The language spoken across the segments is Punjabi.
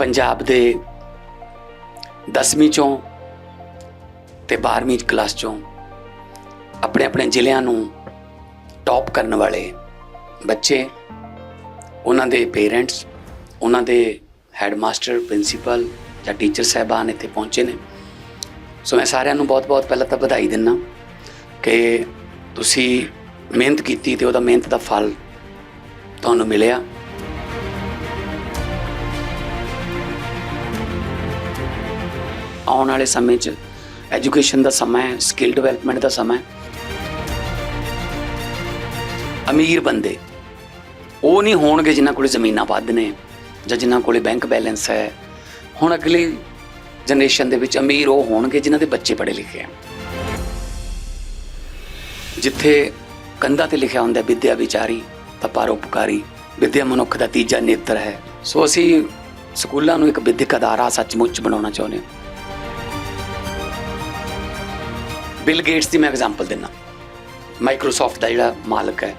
ਪੰਜਾਬ ਦੇ 10ਵੀਂ ਚੋਂ ਤੇ 12ਵੀਂ ਕਲਾਸ ਚੋਂ ਆਪਣੇ ਆਪਣੇ ਜ਼ਿਲ੍ਹਿਆਂ ਨੂੰ ਟੌਪ ਕਰਨ ਵਾਲੇ ਬੱਚੇ, ਉਹਨਾਂ ਦੇ ਪੇਰੈਂਟਸ ਉਹਨਾਂ ਦੇ ਹੈਡਮਾਸਟਰ ਪ੍ਰਿੰਸੀਪਲ ਜਾਂ ਟੀਚਰ ਸਾਹਿਬਾਨ ਇੱਥੇ ਪਹੁੰਚੇ ਨੇ। ਸੋ ਮੈਂ ਸਾਰਿਆਂ ਨੂੰ ਬਹੁਤ-ਬਹੁਤ ਪਹਿਲਾਂ ਤਾਂ ਵਧਾਈ ਦਿੰਦਾ ਕਿ ਤੁਸੀਂ ਮਿਹਨਤ ਕੀਤੀ ਤੇ ਉਹਦਾ ਮਿਹਨਤ ਦਾ ਫਲ ਤੁਹਾਨੂੰ ਮਿਲਿਆ। ਆਉਣ ਵਾਲੇ ਸਮੇਂ 'ਚ ਐਜੂਕੇਸ਼ਨ ਦਾ ਸਮਾਂ ਹੈ ਸਕਿੱਲ ਡਿਵੈਲਪਮੈਂਟ ਦਾ ਸਮਾਂ ਹੈ। ਅਮੀਰ ਬੰਦੇ ਉਹ ਨਹੀਂ ਹੋਣਗੇ ਜਿਨ੍ਹਾਂ ਕੋਲੇ ਜ਼ਮੀਨਾਂ ਵੱਧ ਨੇ ਜਾਂ ਜਿਨ੍ਹਾਂ ਕੋਲੇ ਬੈਂਕ ਬੈਲੈਂਸ ਹੈ। ਹੁਣ ਅਗਲੀ ਜਨਰੇਸ਼ਨ ਦੇ ਵਿੱਚ ਅਮੀਰ ਉਹ ਹੋਣਗੇ ਜਿਨ੍ਹਾਂ ਦੇ ਬੱਚੇ ਪੜ੍ਹੇ ਲਿਖੇ ਆ ਜਿੱਥੇ ਕੰਧਾਂ ਤੇ ਲਿਖਿਆ ਹੁੰਦਾ ਹੈ, ਵਿਦਿਆ ਵਿਚਾਰੀ ਤਾਂ ਪਰਉਪਕਾਰੀ ਵਿਦਿਆ ਮਨੁੱਖ ਦਾ ਤੀਜਾ ਨੇਤਰ ਹੈ। ਸੋ ਅਸੀਂ ਸਕੂਲਾਂ ਨੂੰ ਇੱਕ ਵਿਦਿਅਕ ਅਦਾਰਾ ਸੱਚਮੁੱਚ ਬਣਾਉਣਾ ਚਾਹੁੰਦੇ ਹਾਂ। ਬਿਲ ਗੇਟਸ ਦੀ ਮੈਂ ਐਗਜ਼ਾਮਪਲ ਦਿੰਨਾ ਮਾਈਕਰੋਸਾਫਟ ਦਾ ਜਿਹੜਾ ਮਾਲਕ ਹੈ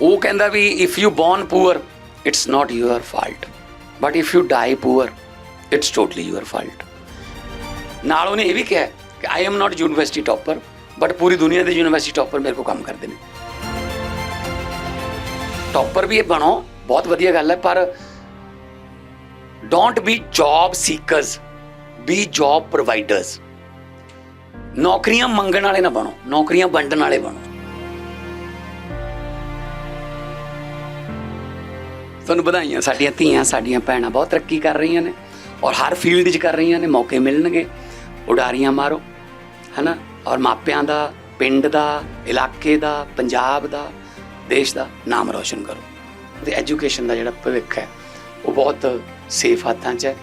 ਉਹ ਕਹਿੰਦਾ ਵੀ if you born poor it's not your fault but if you die poor it's totally your fault ਨਾਲ ਉਹਨੇ ਇਹ ਵੀ ਕਿਹਾ ਕਿ I am not university topper but ਪੂਰੀ ਦੁਨੀਆ ਦੇ ਯੂਨੀਵਰਸਿਟੀ ਟੌਪਰ ਮੇਰੇ ਕੋਲ ਕੰਮ ਕਰਦੇ ਨੇ ਟੌਪਰ ਵੀ ਇਹ ਬਣੋ ਬਹੁਤ ਵਧੀਆ ਗੱਲ ਹੈ ਪਰ don't be job seekers be job providers ਨੌਕਰੀਆਂ ਮੰਗਣ ਵਾਲੇ ਨਾ ਬਣੋ, ਨੌਕਰੀਆਂ ਵੰਡਣ ਵਾਲੇ ਬਣੋ। ਤੁਹਾਨੂੰ ਵਧਾਈਆਂ, ਸਾਡੀਆਂ ਧੀਆਂ, ਸਾਡੀਆਂ ਭੈਣਾਂ ਬਹੁਤ ਤਰੱਕੀ ਕਰ ਰਹੀਆਂ ਨੇ ਔਰ ਹਰ ਫੀਲਡ 'ਚ ਕਰ ਰਹੀਆਂ ਨੇ, ਮੌਕੇ ਮਿਲਣਗੇ। ਉਡਾਰੀਆਂ ਮਾਰੋ, ਹਨਾ? ਔਰ ਮਾਪਿਆਂ ਦਾ, ਪਿੰਡ ਦਾ, ਇਲਾਕੇ ਦਾ, ਪੰਜਾਬ ਦਾ, ਦੇਸ਼ ਦਾ ਨਾਮ ਰੋਸ਼ਨ ਕਰੋ। ਤੇ ਐਜੂਕੇਸ਼ਨ ਦਾ ਜਿਹੜਾ ਭਵਿੱਖ ਹੈ, ਉਹ ਬਹੁਤ ਸੇਫ ਹੱਥਾਂ 'ਚ ਹੈ।